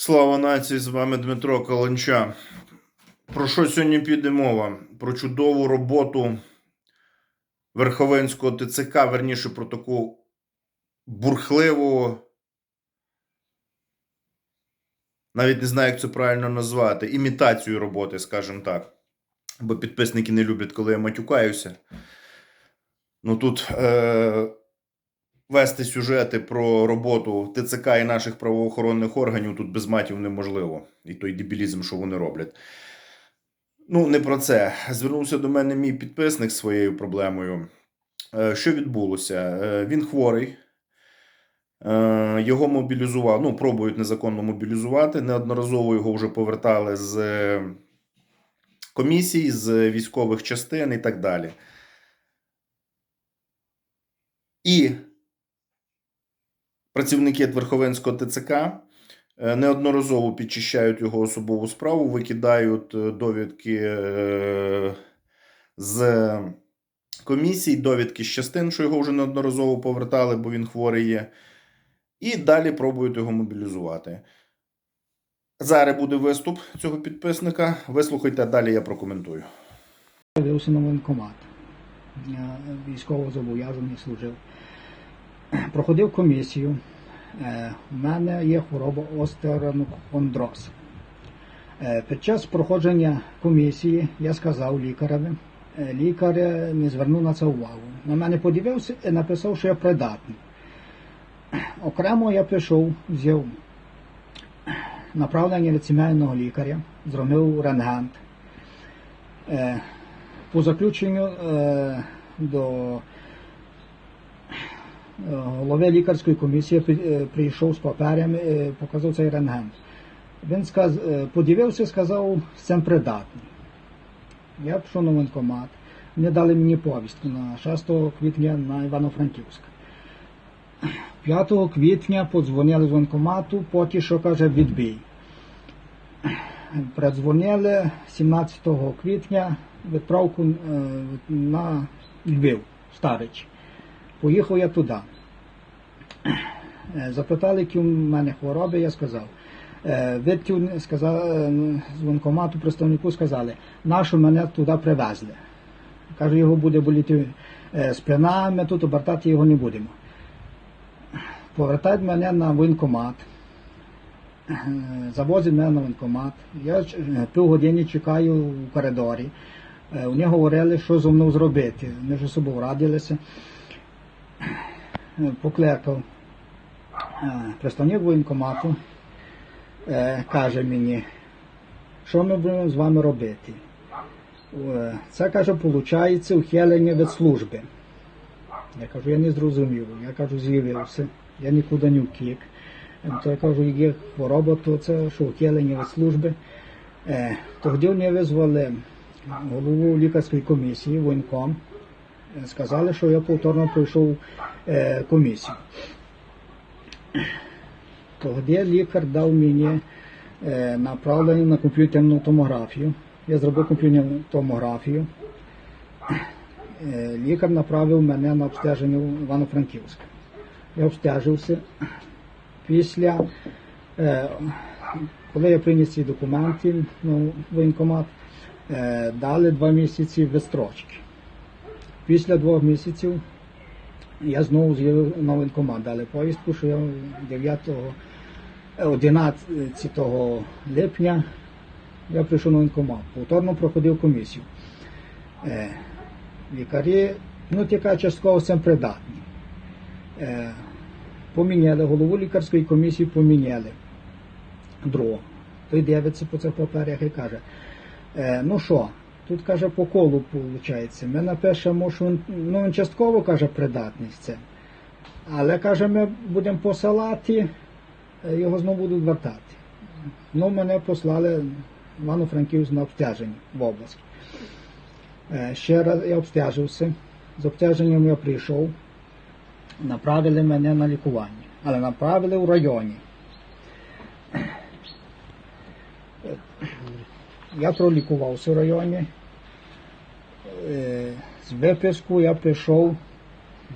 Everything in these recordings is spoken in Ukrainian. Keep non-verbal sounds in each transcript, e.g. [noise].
Слава нації, з вами Дмитро Каланча. Про що сьогодні піде мова? Про чудову роботу Верховенського ТЦК, верніше про таку бурхливу, навіть не знаю, як це правильно назвати, імітацію роботи, скажімо так. Бо підписники не люблять, коли я матюкаюся. Ну тут е- вести сюжети про роботу ТЦК і наших правоохоронних органів тут без матів неможливо. І той дебілізм, що вони роблять. Ну, не про це. Звернувся до мене мій підписник своєю проблемою. Е, Що відбулося? Е, Він хворий. Е, Його мобілізували, ну, пробують незаконно мобілізувати. Неодноразово його вже повертали з комісій, з військових частин і так далі. І працівники Верховенського ТЦК е, неодноразово підчищають його особову справу, викидають е, довідки е, з комісій, довідки з частин, що його вже неодноразово повертали, бо він хворий є. І далі пробують його мобілізувати. Зараз буде виступ цього підписника. Вислухайте, далі я прокоментую. Дивився на воєнкомат. Я військово зобов'язаний служив. Проходив комісію. Е, У мене є хвороба остеронхондроз. Е, Під час проходження комісії я сказав лікареві. Е, Лікар не звернув на це увагу. На мене подивився і написав, що я придатний. Окремо я пішов, взяв направлення від сімейного лікаря, зробив рентген. Е, по заключенню е, до е, голови лікарської комісії е, прийшов з паперами, е, показав цей рентген. Він сказ, е, подивився сказав, цим придатний. Я пішов на воєнкомат. Вони дали мені повістку на 6 квітня на Івано-Франківськ. 5 квітня подзвонили з воєнкомату, поки що каже відбій. Продзвонили 17 квітня відправку е, на Львів, Старич. Поїхав я туди. Е, Запитали, які в мене хвороби, я сказав. Е, Відтю сказав, е, з воєнкомату представнику сказали, нащо мене туди привезли. Каже, його буде боліти спина, ми тут обертати його не будемо. Повертають мене на воєнкомат. Завозить мене на воєнкомат. Я півгодини чекаю у коридорі. Вони говорили, що зо мною зробити. Вони вже собою радилися. Покликав е, представник воєнкомату, е, каже мені, що ми будемо з вами робити. Е, Це каже, виходить ухилення від служби. Я кажу, я не зрозумів. Я кажу, з'явився, я нікуди не втік. Я кажу, є хвороба, то це що ухилення від служби. Тоді вони визвали голову лікарської комісії, воєнком. Сказали, що я повторно пройшов е, комісію. Тоді лікар дав мені е, направлення на комп'ютерну томографію. Я зробив комп'ютерну томографію. Е, Лікар направив мене на обстеження в Івано-Франківськ. Я обстежився. Після, коли я приніс ці документи ну, в воєнкомат, е, дали два місяці відстрочки. Після двох місяців я знову з'явив на воєнкомат. Дали повістку, що я 9 е, 11 липня я прийшов на воєнкомат. Повторно проходив комісію. Е, лікарі, ну тільки частково цим придатні. Е, поміняли голову лікарської комісії, поміняли другого. Той дивиться по цих паперах і каже, е, ну що, тут каже по колу виходить. Ми напишемо, що він, ну, він частково каже придатність це. Але каже, ми будемо посилати, е, його знову будуть вертати. Ну, мене послали в Івано-Франківськ на обстеження в область. Е, Ще раз я обстежився. З обстеженням я прийшов. Направили мене на лікування, але направили в районі. Я пролікувався в районі. З виписку я прийшов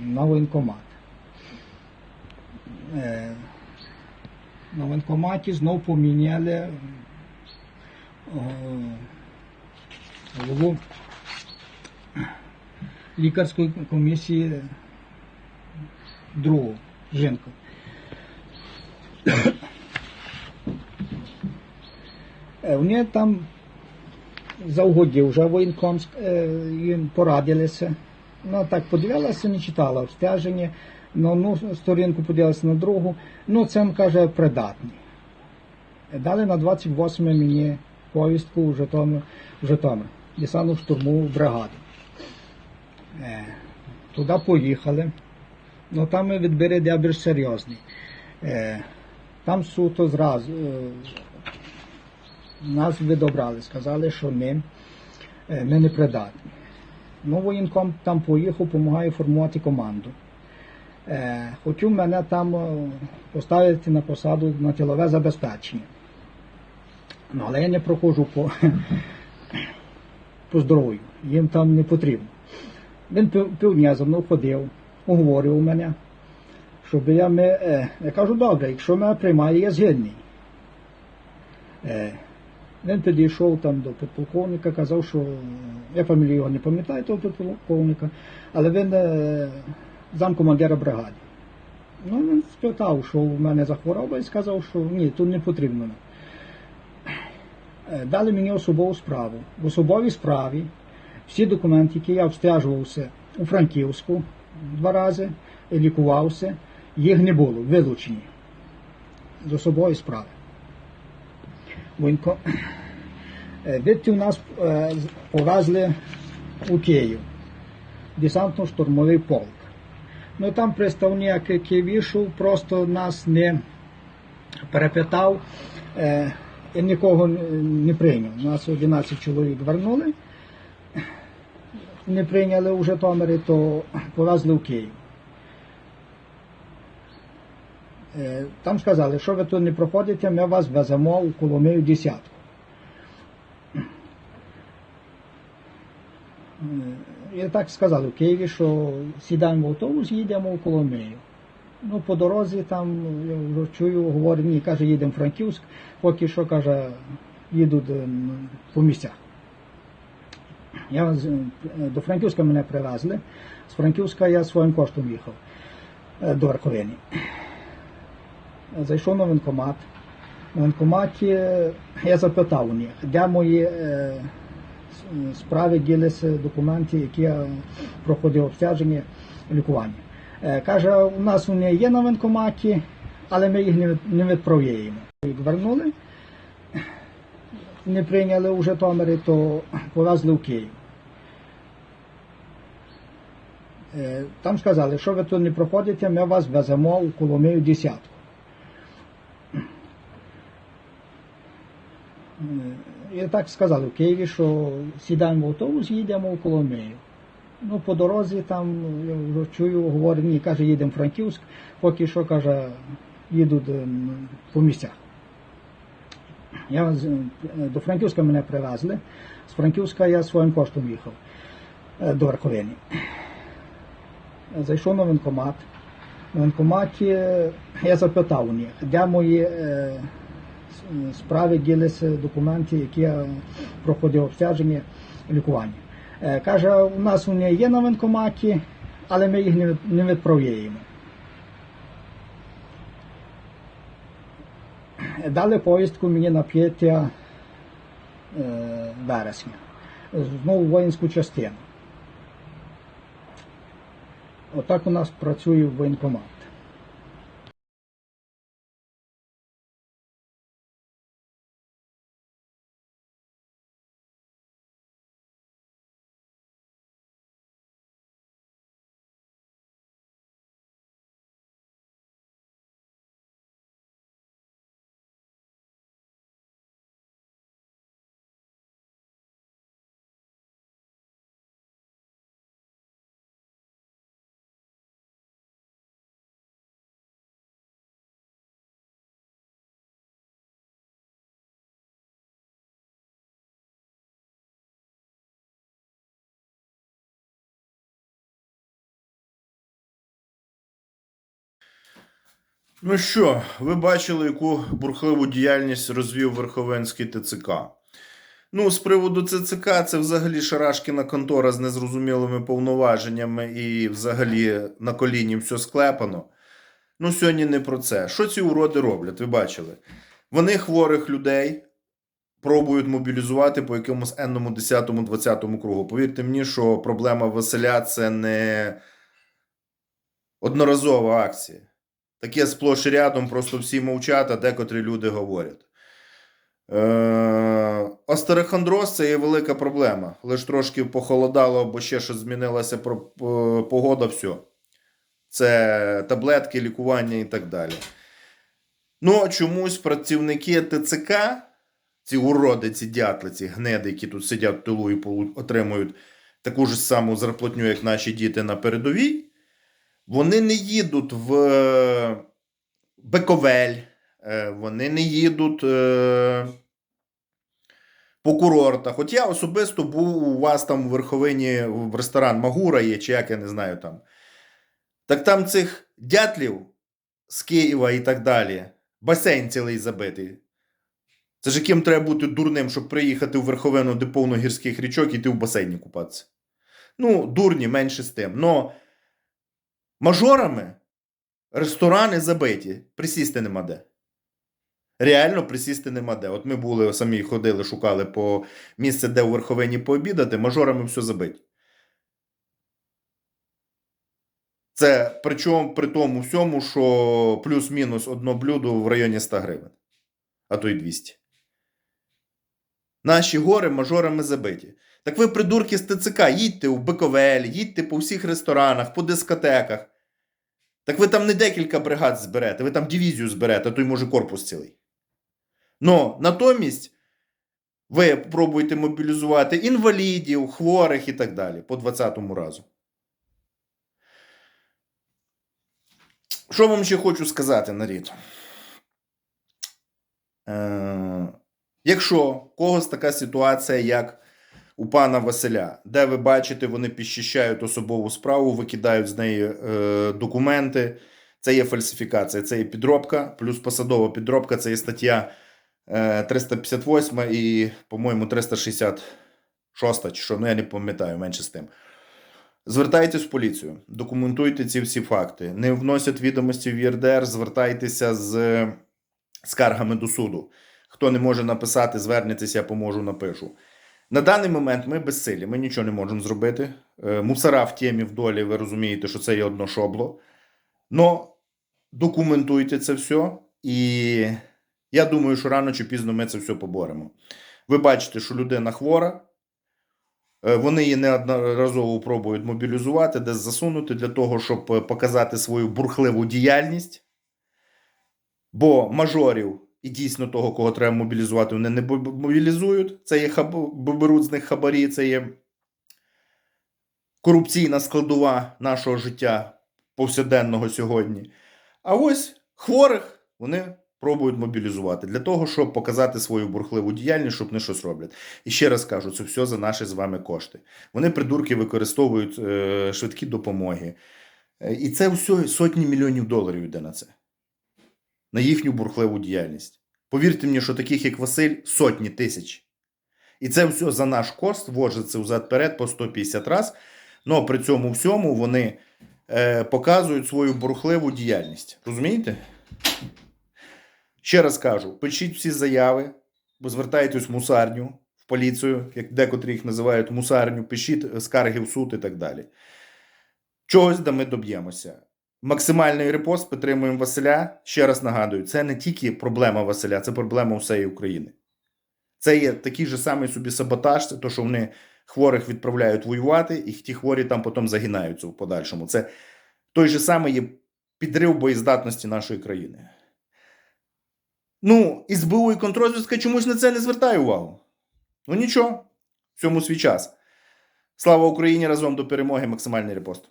на воєнкомат. Е, на воєнкоматі знов поміняли е, голову лікарської комісії другу жінку. Е, Вони там завгодів вже воєнком е, їм порадилися. Ну так подивилася, не читала обстеження, на одну сторінку подивилася на другу. Ну, це каже придатний. Дали на 28 мені повістку в Житомир, в Житомир, десантну штурмову бригаду. Е, туди поїхали. Ну там відбір де більш серйозний. Е, там суто зразу е, нас відобрали, сказали, що ми, е, ми не придатні. Ну, воєнком там поїхав, допомагає формувати команду. Е, хотів мене там е, поставити на посаду на тилове забезпечення. Ну, але я не проходжу по, [coughs] по здоров'ю, їм там не потрібно. Він пів- півдня за мною ходив, уговорював мене, щоб я ми. Я кажу, добре, якщо мене приймає, я згідний. Е, він підійшов там до підполковника, казав, що я фамілію його не пам'ятаю, того підполковника, але він е, замкомандира бригади. Ну, він спитав, що в мене за хвороба, і сказав, що ні, тут не потрібно. Е, Дали мені особову справу. В особовій справі всі документи, які я обстежувався у Франківську два рази, лікувався, їх не було, вилучені з особової справи. Воєнко... Е, Відти у нас е, повезли у Київ, десантно-штурмовий полк. Ну там представник, який просто нас не перепитав е, і нікого не- не прийняв. Нас 11 чоловік вернули, не прийняли у Житомирі, то повезли в Київ. Е, Там сказали, що ви тут не проходите, ми вас веземо у Коломию десятку. Е, І так сказали в Києві, що сідаємо в автобус, їдемо в Коломию. Ну, по дорозі там я чую, говорить, ні, каже, їдемо в Франківськ, поки що каже, їдуть е, по місцях. Я е, до Франківська мене привезли. З Франківська я своїм коштом їхав е, до Верховини. Зайшов на воєнкомат. На воєнкоматі е, я запитав у них, де мої е, справи ділися документи, які я проходив обстеження лікування. Е, Каже, у нас вони є на воєнкоматі, але ми їх не від- не відправляємо. Їх вернули, не прийняли у Житомирі, то повезли в Київ. Е, Там сказали, що ви тут не проходите, ми вас веземо у Коломию десятку. Е, І так сказали в Києві, що сідаємо в автобус, їдемо в Коломию. Ну, по дорозі там я чую, говорить, ні, каже, їдемо в Франківськ, поки що каже, їдуть е, по місцях. Я е, до Франківська мене привезли. З Франківська я своїм коштом їхав е, до Верховини. Зайшов на воєнкомат. На воєнкоматі е, я запитав у них, де мої е, справи ділися документи, які проходив обстеження лікування. Е, Каже, у нас вони є на воєнкоматі, але ми їх не від- відправляємо. Дали повістку мені на 5 е, вересня. Знову воїнську частину. Отак у нас працює воєнкомат. Ну що, ви бачили, яку бурхливу діяльність розвів Верховенський ТЦК. Ну, з приводу ЦЦК, це взагалі шарашкіна контора з незрозумілими повноваженнями і взагалі на коліні все склепано. Ну, сьогодні не про це. Що ці уроди роблять? Ви бачили? Вони хворих людей пробують мобілізувати по якомусь енному 10 20 кругу. Повірте мені, що проблема Василя це не одноразова акція. Таке сплош рядом, просто всі мовчать, а декотрі люди говорять. Е, Остерохондроз це є велика проблема. Лише трошки похолодало, або ще щось змінилася погода, все. Це таблетки, лікування і так далі. Ну, чомусь працівники ТЦК, ці уроди, ці дятли, ці гнеди, які тут сидять в тилу і отримують таку ж саму зарплатню, як наші діти на передовій, вони не їдуть в е, Бековель, е, вони не їдуть е, по курортах. От я особисто був у вас там у верховині в ресторан Магура є, чи як я не знаю там. Так там цих дятлів з Києва і так далі. Басейн цілий забитий. Це ж яким треба бути дурним, щоб приїхати в верховину, де повно гірських річок, і йти в басейні купатися. Ну, дурні, менше з тим. Но мажорами ресторани забиті, присісти нема де. Реально присісти нема де. От ми були самі ходили, шукали по місце, де у верховині пообідати, мажорами все забиті. Це причому при тому всьому, що плюс-мінус одно блюдо в районі 100 гривень, а то й 200. Наші гори мажорами забиті. Так ви, придурки з ТЦК, їдьте у Биковель, їдьте по всіх ресторанах, по дискотеках. Так ви там не декілька бригад зберете, ви там дивізію зберете, а то й може корпус цілий. Но натомість ви пробуєте мобілізувати інвалідів, хворих і так далі по 20-му разу. Що вам ще хочу сказати, нарід? Е, якщо когось така ситуація, як у пана Василя, де ви бачите, вони підчищають особову справу, викидають з неї е, документи, це є фальсифікація, це є підробка, плюс посадова підробка, це є стаття е, 358 і, по-моєму, 366, чи що, ну я не пам'ятаю, менше з тим. Звертайтесь в поліцію, документуйте ці всі факти. Не вносять відомості в ЄРДР, звертайтеся з скаргами до суду. Хто не може написати, звернетеся, я поможу, напишу. На даний момент ми безсилі, ми нічого не можемо зробити. Е, Мусора в темі в долі, ви розумієте, що це є одно шобло. Но документуйте це все, і я думаю, що рано чи пізно ми це все поборемо. Ви бачите, що людина хвора. Е, Вони її неодноразово пробують мобілізувати, десь засунути для того, щоб е, показати свою бурхливу діяльність. Бо мажорів і дійсно того, кого треба мобілізувати, вони не мобілізують. Це є хаб... беруть з них хабарі, це є корупційна складова нашого життя повсякденного сьогодні. А ось хворих вони пробують мобілізувати для того, щоб показати свою бурхливу діяльність, щоб не щось роблять. І ще раз кажу, це все за наші з вами кошти. Вони придурки використовують е, швидкі допомоги. Е, І це все сотні мільйонів доларів йде на це. На їхню бурхливу діяльність. Повірте мені, що таких, як Василь, сотні тисяч. І це все за наш кошт вводиться взад-перед по 150 раз. Но при цьому всьому вони е, показують свою бурхливу діяльність. Розумієте? Ще раз кажу: пишіть всі заяви, бо звертайтесь в мусарню, в поліцію, як декотрі їх називають мусарню, пишіть е, скарги в суд і так далі. Чогось да ми доб'ємося. Максимальний репост підтримуємо Василя. Ще раз нагадую, це не тільки проблема Василя, це проблема всієї України. Це є такий же самий собі саботаж, це то, що вони хворих відправляють воювати, і ті хворі там потім загинаються в подальшому. Це той же самий є підрив боєздатності нашої країни. Ну, СБУ і контрозвідка чомусь на це не звертає увагу. Ну нічого, всьому свій час. Слава Україні! Разом до перемоги! Максимальний репост.